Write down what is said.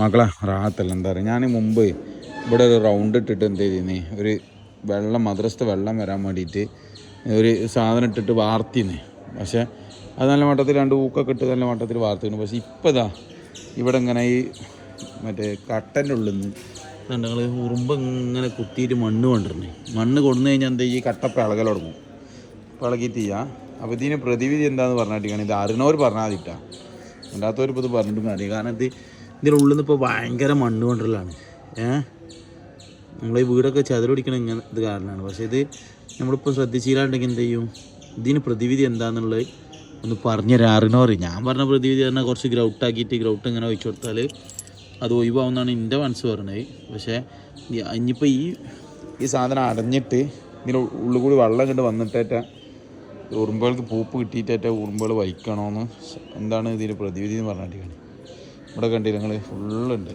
മകളെ റാഹത്തല്ല എന്താ പറയുക ഞാൻ മുമ്പ് ഇവിടെ ഒരു റൗണ്ട് ഇട്ടിട്ട് എന്ത് ചെയ്തിരുന്നേ ഒരു വെള്ളം മദ്രസത്തെ വെള്ളം വരാൻ വേണ്ടിയിട്ട് ഒരു സാധനം ഇട്ടിട്ട് വാർത്തിന്ന് പക്ഷേ അത് നല്ല മട്ടത്തിൽ രണ്ട് ഊക്കൊക്കെ ഇട്ട് നല്ല മട്ടത്തിൽ വാർത്തിരുന്നു. പക്ഷേ ഇപ്പോൾ ഇതാ ഇവിടെ ഇങ്ങനെ ഈ മറ്റേ കട്ടന്റെ ഉള്ളിൽ നിന്ന് ഞങ്ങൾ ഉറുമ്പ് ഇങ്ങനെ കുത്തിയിട്ട് മണ്ണ് കൊണ്ടിരുന്നേ മണ്ണ് കൊണ്ടു കഴിഞ്ഞാൽ എന്താ ഈ കട്ടപ്പ ഇളകൽ തുടങ്ങും. ഇളകിയിട്ട് ചെയ്യുക അപ്പോൾ ഇതിന് പ്രതിവിധി എന്താണെന്ന് പറഞ്ഞിട്ടാണ് ഇത് അറിഞ്ഞവർ പറഞ്ഞാൽ മതിട്ടാ. അല്ലാത്തവർ ഇപ്പോൾ ഇത് പറഞ്ഞിട്ടും കാര്യം കാരണം ഇത് ഇതിന്റെ ഉള്ളിൽ നിന്ന് ഇപ്പോൾ ഭയങ്കര മണ്ണ് കൊണ്ടുള്ളതാണ് ഏഹ് നമ്മളെ ഈ വീടൊക്കെ ചതുരടിക്കണം ഇങ്ങനെ ഇത് കാരണമാണ് പക്ഷേ ഇത് നമ്മളിപ്പോൾ ശ്രദ്ധിച്ചില്ലാണ്ടെങ്കിൽ എന്ത് ചെയ്യും? ഇതിന് പ്രതിവിധി എന്താണെന്നുള്ളത് ഒന്ന് പറഞ്ഞുതരാം. അറിയും ഞാൻ പറഞ്ഞ പ്രതിവിധി പറഞ്ഞാൽ കുറച്ച് ഗ്രൗട്ടാക്കിയിട്ട് ഗ്രൗട്ട് ഇങ്ങനെ ഒഴിച്ചു കൊടുത്താൽ അത് ഒഴിവാകുമെന്നാണ് എന്റെ മനസ്സ് പറഞ്ഞത്. പക്ഷേ ഇനിയിപ്പോൾ ഈ ഈ സാധനം അടഞ്ഞിട്ട് ഇതിന് ഉള്ളിൽ കൂടി വെള്ളം കണ്ട് വന്നിട്ടേറ്റ ഉറുമ്പുകൾക്ക് പൂപ്പ് കിട്ടിയിട്ടേറ്റ ഉറുമ്പുകൾ വഹിക്കണമെന്ന് എന്താണ് ഇതിന്റെ പ്രതിവിധി എന്ന് പറഞ്ഞിട്ടാണ് ഇവിടെ കണ്ടില്ല നിങ്ങൾ ഫുള്ളുണ്ട്.